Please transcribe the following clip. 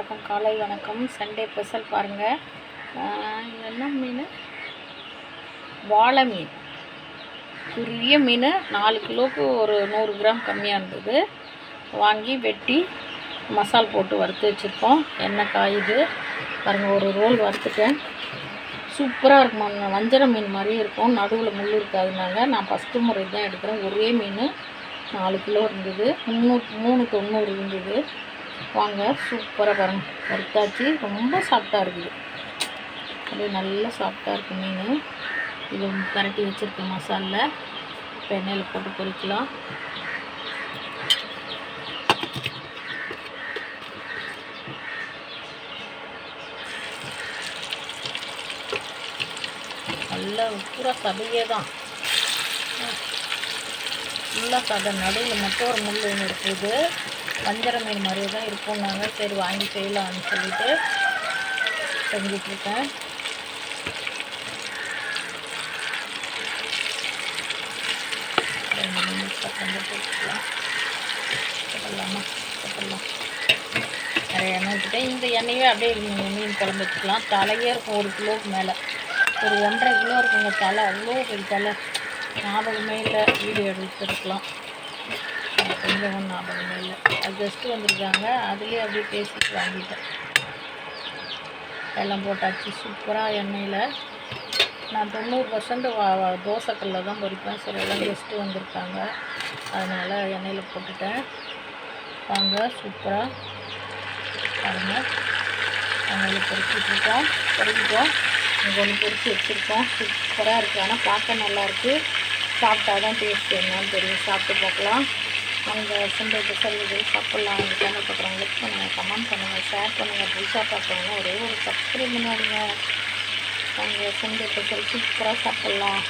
எல்லாருக்கும் காலை வணக்கம். சண்டே ஸ்பெஷல் பாருங்கள் என்ன மீன்? வாழை மீன் பெரிய மீன் நாலு கிலோவுக்கு ஒரு நூறு கிராம் கம்மியாக இருந்தது. வாங்கி வெட்டி மசால் போட்டு வறுத்து வச்சுருக்கோம். எண்ணெய் காயுது. பாருங்கள் ஒரு ரோல் வறுத்துட்டேன் சூப்பராக இருக்கும்? வஞ்சர மீன் மாதிரியே இருக்கும். நடுவில் முள் இருக்காதுனாங்க நான் ஃபஸ்ட்டு முறை தான் எடுக்கிறேன். ஒரே மீன் நாலு கிலோ இருந்தது. முந்நூறு மூணு தொண்ணூறு இருந்தது. வாங்க சூப்பராக பாருங்க. வறுத்தாச்சு. ரொம்ப சாஃப்டாக இருக்குது. அப்படியே நல்லா சாஃப்டாக இருக்கு மீன். இது பரட்டி வச்சுருக்கேன் மசாலில். இப்போ எண்ணெயில் போட்டு பொரிக்கலாம். நல்லா பூரா சதையே தான். ஃபுல்லாக சதை. நடுவில் மட்டும் ஒரு முள் ஒன்று இருக்குது. வஞ்சர மீன் மாதிரியே தான் இருக்கும்னாங்க சரி வாங்கி செய்யலாம்னு சொல்லிட்டு செஞ்சிட்ருக்கேன் ரெண்டு நிமிஷம் கொஞ்சம் போட்டுக்கலாம் போட்டுடலாமா போட்டுடலாம் நிறைய எண்ணெய் ஊற்றிட்டேன் இந்த எண்ணெயே அப்படியே மீன் மீன் குழம்பு வச்சுக்கலாம். தலையே இருக்கும் ஒரு கிலோவுக்கு மேலே. ஒரு ஒன்றரை கிலோ இருக்குங்க தலை. அவ்வளோ பெரிய தலை. ஞாபகமே இல்லை. வீடியோ எடுத்துருக்கலாம். கொஞ்சம் ஞாபகம் இல்லை. அது ஜஸ்ட்டு வந்திருக்காங்க. அதுலேயே அப்படியே பேசிட்டு வாங்கிட்டேன். எல்லாம் போட்டாச்சு. சூப்பராக எண்ணெயில். நான் தொண்ணூறு பர்சன்ட் வா தோசைக்கல்ல தான் பொரிப்பேன். சரி எல்லாம் கெஸ்ட்டு வந்திருக்காங்க. அதனால் எண்ணெயில் போட்டுட்டேன். வாங்க சூப்பராக பாருங்கள் எண்ணெயில் பொறிச்சிட்ருக்கோம் பொறிக்கிட்டோம் இங்கே ஒன்று பொறிச்சு வச்சுருக்கோம். சூப்பராக இருக்குது ஆனால் பார்க்க நல்லாயிருக்கு சாப்பிட்டா தான் டேஸ்ட் என்னன்னு தெரியும். சாப்பிட்டு பார்க்கலாம். அவங்க சிம்பிள் டிசைன் இது சாப்பிட்லாம் அந்த சேனல் பார்க்குறவங்க லைக் பண்ணுங்கள் கமெண்ட் பண்ணுங்கள் ஷேர் பண்ணுங்கள் புதுசாக பார்க்குறவங்க ஒரே ஒரு சப்ஸ்கிரைப் பண்ணாதீங்க அவங்க சிம்பிள் டிசைன் சூப்பராக சாப்பிட்லாம்.